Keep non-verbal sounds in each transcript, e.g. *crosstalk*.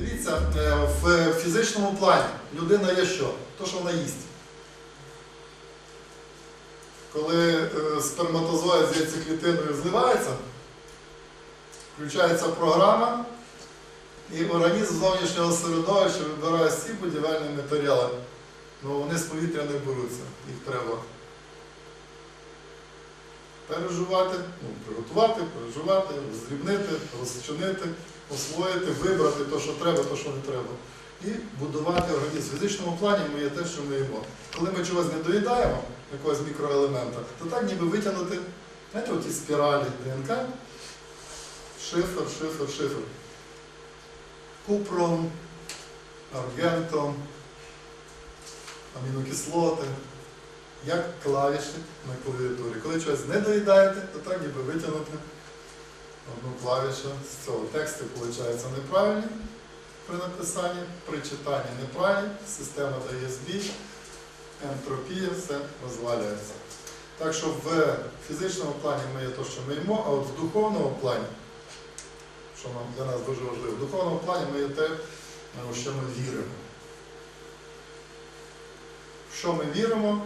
Дивіться, е, в фізичному плані людина є що? То, що вона їсть. Коли е, сперматозоїд з яйцеклітиною зливається, включається програма, і організм зовнішнього середовища вибирає всі будівельні матеріали. Ну вони з повітря не беруться, їх треба переживати, ну, приготувати, переживати, здрібнити, розчинити, освоїти, вибрати те, що треба, те, що не треба. І будувати організм. В фізичному плані ми є те, що ми їмо. Коли ми чогось не доїдаємо, якогось мікроелемента, то так ніби витягнути, знаєте, оті спіралі ДНК, шифер, шифер, шифер. Купром, аргентом, амінокислоти, як клавіші на клавіатурі. Коли щось не доїдаєте, то так ніби витягнути одну клавішу з цього. Тексти, виходить, неправильні при написанні, при читанні неправильні, система дає збій, ентропія, все розвалюється. Так що в фізичному плані ми є те, що ми їмо, а от в духовному плані, що нам для нас дуже важливо, в духовному плані ми є те, що ми віримо. В що ми віримо,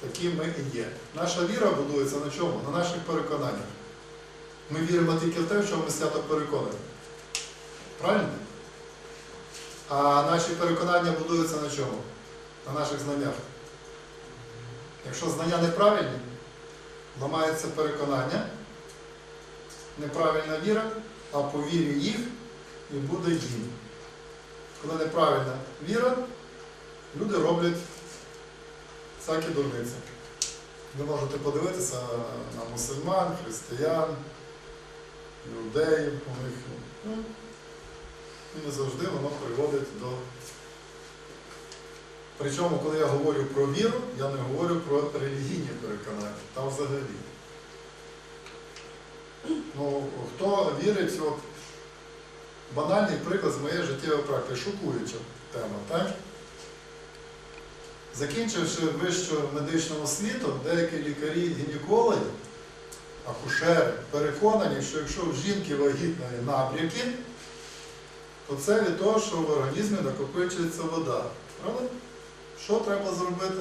такі ми і є. Наша віра будується на чому? На наших переконаннях. Ми віримо тільки в те, в чому ми свято переконані. Правильно? А наші переконання будуються на чому? На наших знаннях. Якщо знання неправильні, ламається переконання, неправильна віра, а по вірі їх і буде їм. Коли неправильна віра, люди роблять всякі дурниці. Ви можете подивитися на мусульман, християн, іудеїв, у них ну, і не завжди воно приводить до. Причому, коли я говорю про віру, я не говорю про релігійні переконання. Там взагалі. Ну, хто вірить, от, банальний приклад з моєї життєвої практики, шокуюча тема, так? Закінчивши вищу медичну освіту, деякі лікарі, гінекологи, акушери переконані, що якщо в жінки вагітної набряки, то це від того, що в організмі накопичується вода. Правда? Що треба зробити?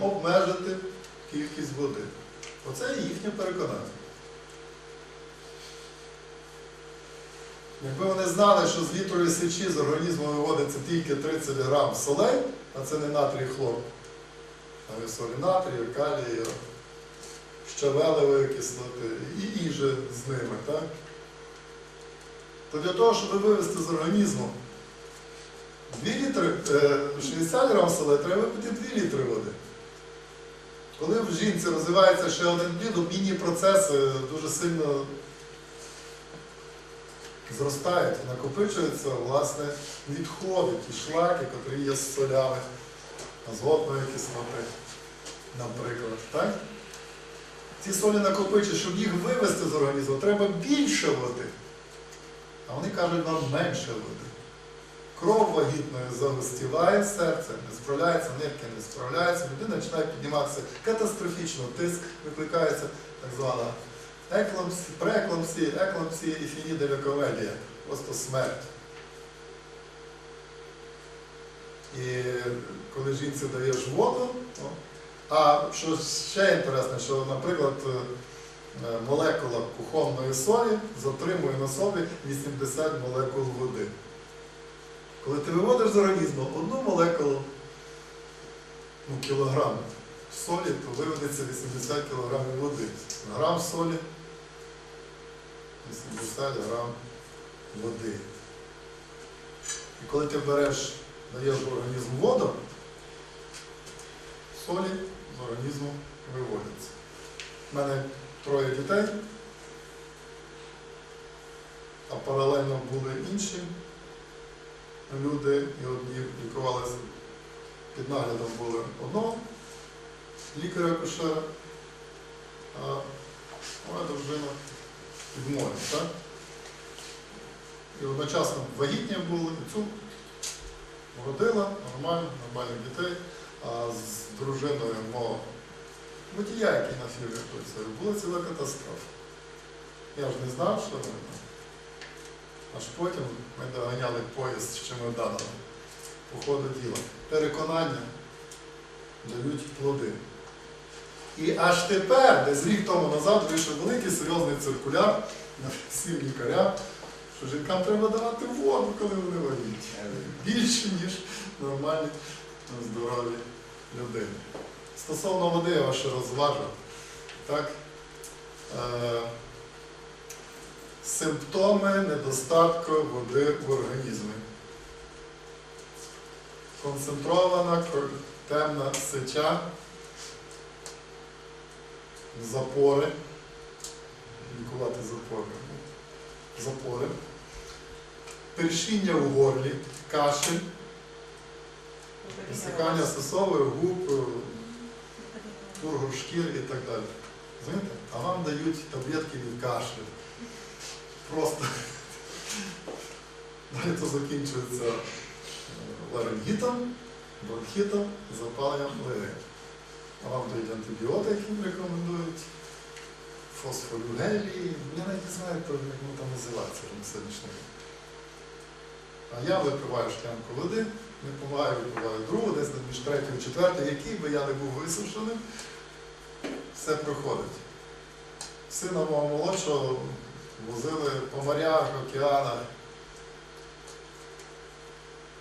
Обмежити кількість води. Оце є їхнє переконання. Якби вони знали, що з літрової сечі з організму виводиться тільки 30 грам солей, а це не натрій хлор, а є солі натрію, калію, щавелевої кислоти і іже з ними, так? то для того, щоб вивести з організму 2 літри, е, 60 грам солей, треба випити 2 літри води. Коли в жінці розвивається ще один плід, міні-процеси дуже сильно зростають, накопичуються власне відходи, ті шлаки, котрі є з солями, азотної кислоти, наприклад. Так? Ці солі накопичують, щоб їх вивести з організму, треба більше води. А вони кажуть, нам менше води. Кров вагітною загустіває серце, не справляється, нирки не справляються, людина починає підніматися катастрофічно, тиск викликається так звана екламсі, преекламсія, екламсія і фініделя комедія. Просто смерть. І коли жінці даєш воду, а що ще інтересне, що, наприклад, е, молекула кухонної солі затримує на собі 80 молекул води. Коли ти виводиш з організму одну молекулу, ну, кілограм солі, то виведеться 80 кілограмів води. Грам солі 80 грам води. І коли ти береш, даєш в організм воду, солі з організму виводяться. У мене троє дітей, а паралельно були інші люди, і одні лікувалися під наглядом були одного лікаря-акушера, а моя дружина під. Так? І одночасно вагітні були, і цю родила нормально, нормальних дітей, а з дружиною мого водія, який на фірмі працює, була ціла катастрофа. Я ж не знав, що вона. аж потім ми доганяли поїзд з чемоданами. По ходу діла. Переконання дають плоди. І аж тепер, десь рік тому назад, вийшов великий серйозний циркуляр на всім лікарям, що жінкам треба давати воду, коли вони вагітні. Більше, ніж нормальні здорові людини. Стосовно води я ще розважу. Так? Е, симптоми недостатку води в організмі. Концентрована темна сеча, запори, лікувати запори, запори, першіння в горлі, кашель, висихання сосових губ, тургор шкір і так далі. Знаєте? А вам дають таблетки від кашлю. Просто далі то закінчується ларингітом, бронхітом, запаленням легень. Вам дають антибіотики, рекомендують, фосфорюгелі, я навіть не знаю, як воно там називається на сьогоднішній день. А я випиваю шклянку води, помагаю, випиваю другу, десь між третьою і четвертою, який би я не був висушеним, все проходить. Сина мого молодшого возили по морях, океанах.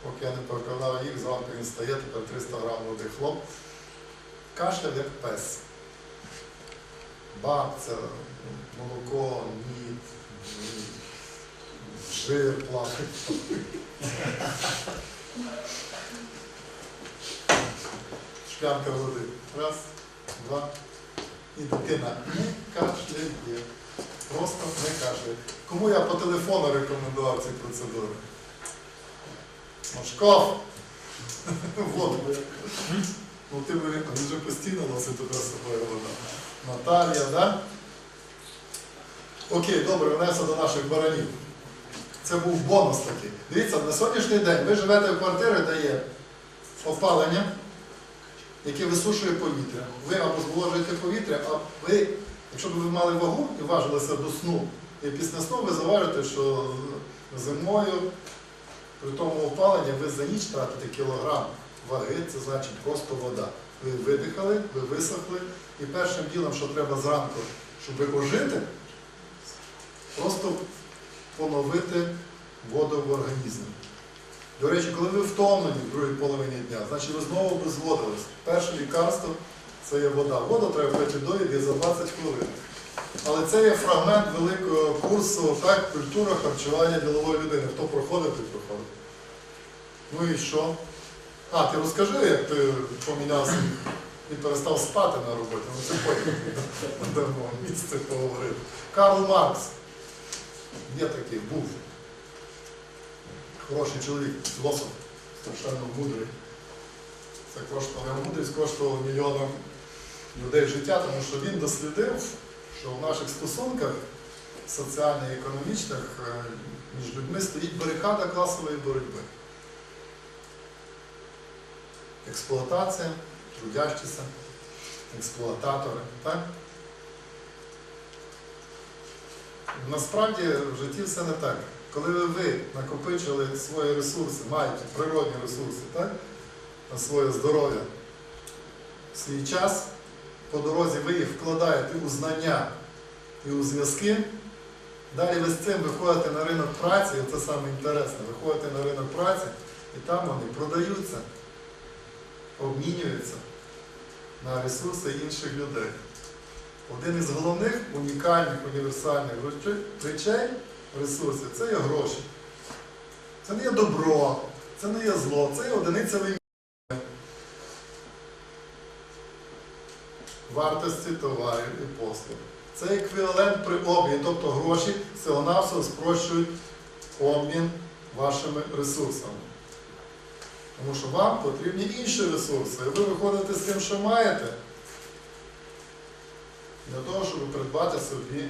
Поки я не переконав їх, зранку він стає, тепер 300 грам води хлоп. Кашляв як пес. Бабця, молоко, мід, жир плавить. Шклянка води. Раз, два. І дитина не кашляє. Просто не кашляє. Кому я по телефону рекомендував ці процедури? Машков! *laughs* Воду. Ну ти вже постійно носить туди з собою вода. Наталія, да? Окей, добре, вернемося до наших баранів. Це був бонус такий. Дивіться, на сьогоднішній день ви живете в квартирі, де є опалення, яке висушує повітря. Ви або зволожуєте повітря, а ви, якщо б ви мали вагу і важилися до сну, і після сну ви заважите, що зимою при тому опаленні ви за ніч тратите кілограм ваги, це значить просто вода. Ви видихали, ви висохли, і першим ділом, що треба зранку, щоб ожити, просто поновити воду в організмі. До речі, коли ви втомлені в другій половині дня, значить ви знову обезводились. Перше лікарство це є вода. Воду треба пити до їди за 20 хвилин. Але це є фрагмент великого курсу так, культура харчування ділової людини. Хто проходив, той проходив. Ну і що? А, ти розкажи, як ти помінявся і перестав спати на роботі. Ну це потім місце поговорити. Карл Маркс. Є такий, був. Хороший чоловік, філософ, страшенно мудрий. Це коштувало мудрість коштувало мільйонам людей життя, тому що він дослідив, що в наших стосунках соціально і економічних е, між людьми стоїть барикада класової боротьби. Експлуатація, трудящіся, експлуататори. Так? Насправді в житті все не так. Коли ви, ви накопичили свої ресурси, маєте природні ресурси, так? на своє здоров'я, свій час по дорозі ви їх вкладаєте у знання і у зв'язки, далі ви з цим виходите на ринок праці, і це саме інтересне, виходите на ринок праці, і там вони продаються, обмінюються на ресурси інших людей. Один із головних унікальних універсальних речей- ресурсів це є гроші. Це не є добро, це не є зло, це є одиниця вимірювання вартості товарів і послуг. Це еквівалент при обміні, тобто гроші всього-навсього спрощують обмін вашими ресурсами. Тому що вам потрібні інші ресурси. І ви виходите з тим, що маєте, для того, щоб придбати собі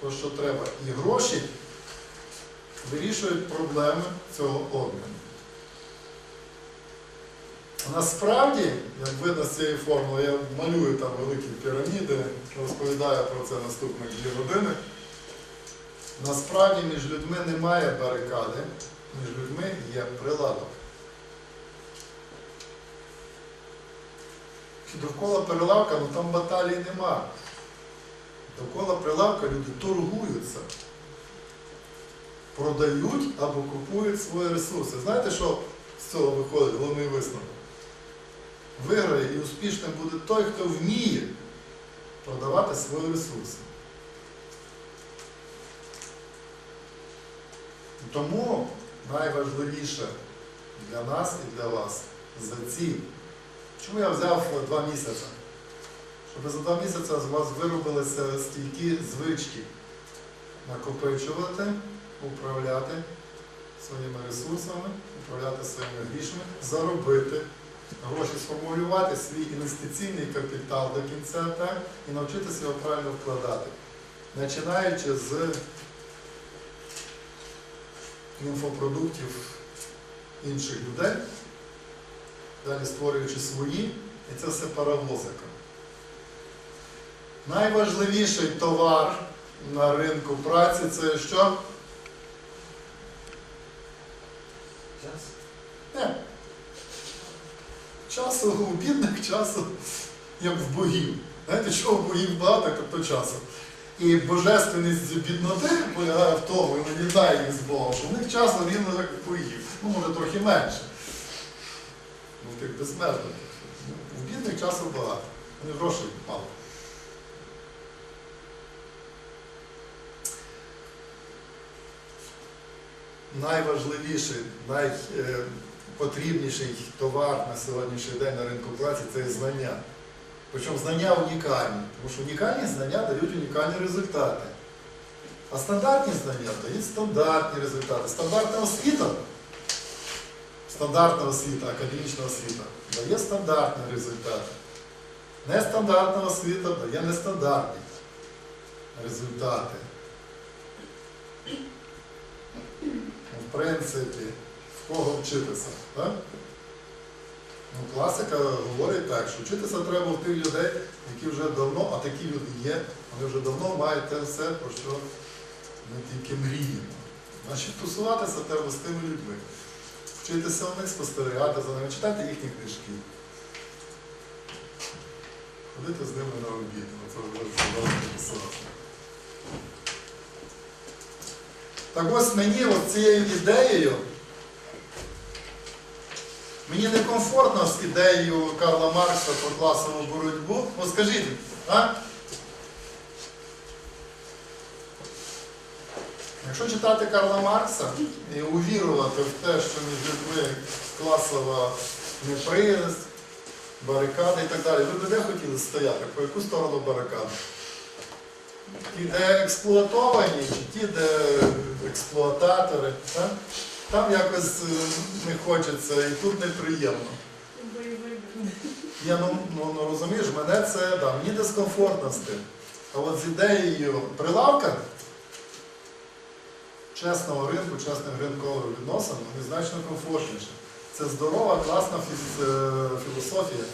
те, що треба. І гроші вирішують проблеми цього обміну. Насправді, як видно з цієї формули, я малюю там великі піраміди, розповідаю про це наступних дві години. Насправді між людьми немає барикади, між людьми є прилавок. Довкола прилавка, ну там баталій нема. Довкола прилавка люди торгуються, продають або купують свої ресурси. Знаєте, що з цього виходить головний висновок? Виграє і успішним буде той, хто вміє продавати свої ресурси. Тому найважливіше для нас і для вас за ці. Чому я взяв два місяці? Щоб за два місяці з вас виробилися стійкі звички накопичувати, управляти своїми ресурсами, управляти своїми грішми, заробити гроші, сформулювати свій інвестиційний капітал до кінця так, і навчитися його правильно вкладати. Починаючи з інфопродуктів інших людей, далі створюючи свої, і це все паровозика. Найважливіший товар на ринку праці це що? Час. Не. Часу у бідних часу, як в богів. Знаєте, що в богів багато, то часу. І божественність бідноти полягає в тому, і вітає їх з Богом, що в них часу рівно як в богів. Ну, може, трохи менше. Ну, в тих безмежних. В бідних часу багато. Вони грошей мало. Найважливіший, найпотрібніший товар на сьогоднішній день на ринку праці це знання. Причому знання унікальні, тому що унікальні знання дають унікальні результати. А стандартні знання дають стандартні результати. Стандартна освіта, стандартна освіта, академічна освіта дає стандартні результати. Нестандартна освіта дає нестандартні результати. Ну, В принципі, в кого вчитися. Так? Ну, класика говорить так, що вчитися треба в тих людей, які вже давно, а такі люди є, вони вже давно мають те все, про що ми тільки мріємо. Значить, тусуватися треба з тими людьми. Вчитися у них, спостерігати за ними, читати їхні книжки. Ходити з ними на обід. Оце. Так ось мені от цією ідеєю Мені некомфортно з ідеєю Карла Маркса про класову боротьбу. От скажіть, а? Якщо читати Карла Маркса і увірувати в те, що між людьми класова неприязнь, барикади і так далі, ви б де хотіли стояти? По яку сторону барикади? Ті, де експлуатовані, чи ті, де експлуататори? Так? Там якось е, не хочеться і тут неприємно. Я ну, ну, ну розумієш, мене це да, мені дискомфортно з тим. А от з ідеєю прилавка чесного ринку, чесних ринкових відносин, вони значно комфортніше. Це здорова, класна е, філософія.